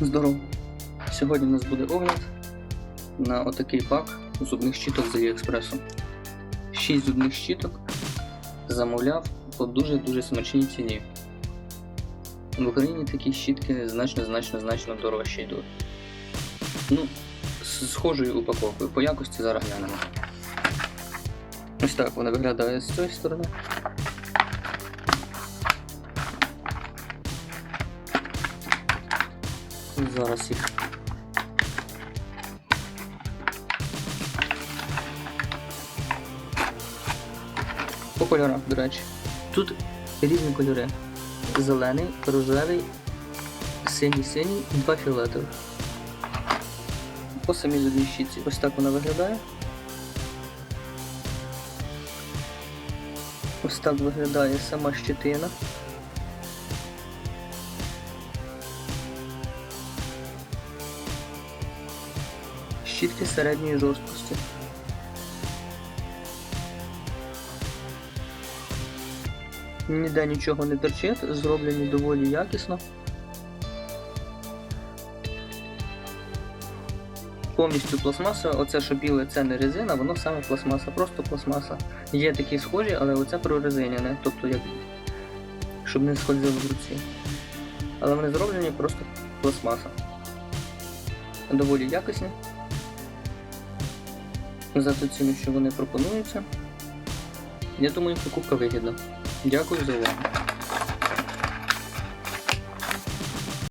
Здорово! Сьогодні у нас буде огляд на отакий пак зубних щіток з Аліекспресу. 6 зубних щіток замовляв по дуже-дуже смачній ціні. В Україні такі щітки значно, значно, значно дорожчі йдуть. Ну, з схожою упаковкою. По якості зараз глянемо. Ось так вона виглядає з цієї сторони. Зараз їх. По кольорах, до речі. Тут різні кольори. Зелений, рожевий, синій-синій і два фіолетових. По самій зубній щітці. Ось так вона виглядає. Ось так виглядає сама щитина. Щітки середньої жорсткості. Ніде нічого не торчить, зроблені доволі якісно. Повністю пластмаса, оце що біле, це не резина, воно саме пластмаса, просто пластмаса. Є такі схожі, але оце прорезиняне, тобто як щоб не скользило в руці. Але вони зроблені просто пластмаса. Доволі якісні. За ту що вони пропонуються. Я думаю, покупка вигідна. Дякую за увагу.